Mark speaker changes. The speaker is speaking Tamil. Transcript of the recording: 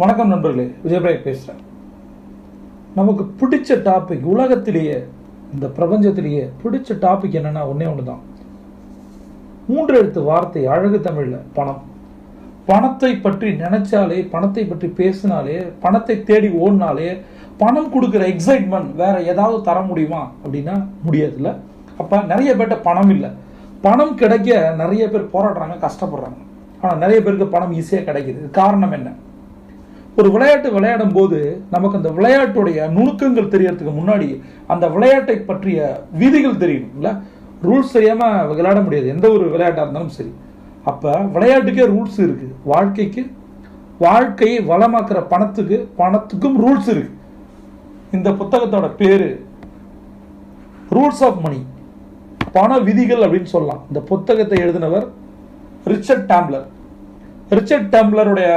Speaker 1: வணக்கம் நண்பர்களே விஜயபிராய் பேசுகிறேன் நமக்கு பிடிச்ச டாபிக் உலகத்திலேயே இந்த பிரபஞ்சத்திலேயே பிடிச்ச டாபிக் என்னன்னா ஒன்றே ஒன்று தான் மூன்று எழுத்து வார்த்தை அழகு தமிழில் பணம். பணத்தை பற்றி நினைச்சாலே பணத்தை பற்றி பேசினாலே பணத்தை தேடி ஓடினாலே பணம் கொடுக்குற எக்ஸைட்மெண்ட் வேற ஏதாவது தர முடியுமா அப்படின்னா முடியாதுல்ல. அப்போ நிறைய பேர்கிட்ட பணம் இல்லை. பணம் கிடைக்க நிறைய பேர் போராடுறாங்க கஷ்டப்படுறாங்க. ஆனால் நிறைய பேருக்கு பணம் ஈஸியாக கிடைக்கிது. காரணம் என்ன? ஒரு விளையாட்டு விளையாடும் போது நமக்கு அந்த விளையாட்டுடைய நுணுக்கங்கள் தெரியறதுக்கு முன்னாடி அந்த விளையாட்டை பற்றிய விதிகள் தெரியணும்ல? ரூல்ஸ் தெரியாம விளையாட முடியாது. எந்த ஒரு விளையாட்டாக இருந்தாலும் சரி. அப்போ விளையாட்டுக்கே ரூல்ஸ் இருக்குது வாழ்க்கைக்கு வாழ்க்கையை வளமாக்குற பணத்துக்கு பணத்துக்கும் ரூல்ஸ் இருக்கு. இந்த புத்தகத்தோட பேர் ரூல்ஸ் ஆஃப் மணி. பண விதிகள் அப்படின்னு சொல்லலாம். இந்த புத்தகத்தை எழுதினவர் ரிச்சர்ட் டாம்லர் ரிச்சர்ட் டேம்ப்ளருடைய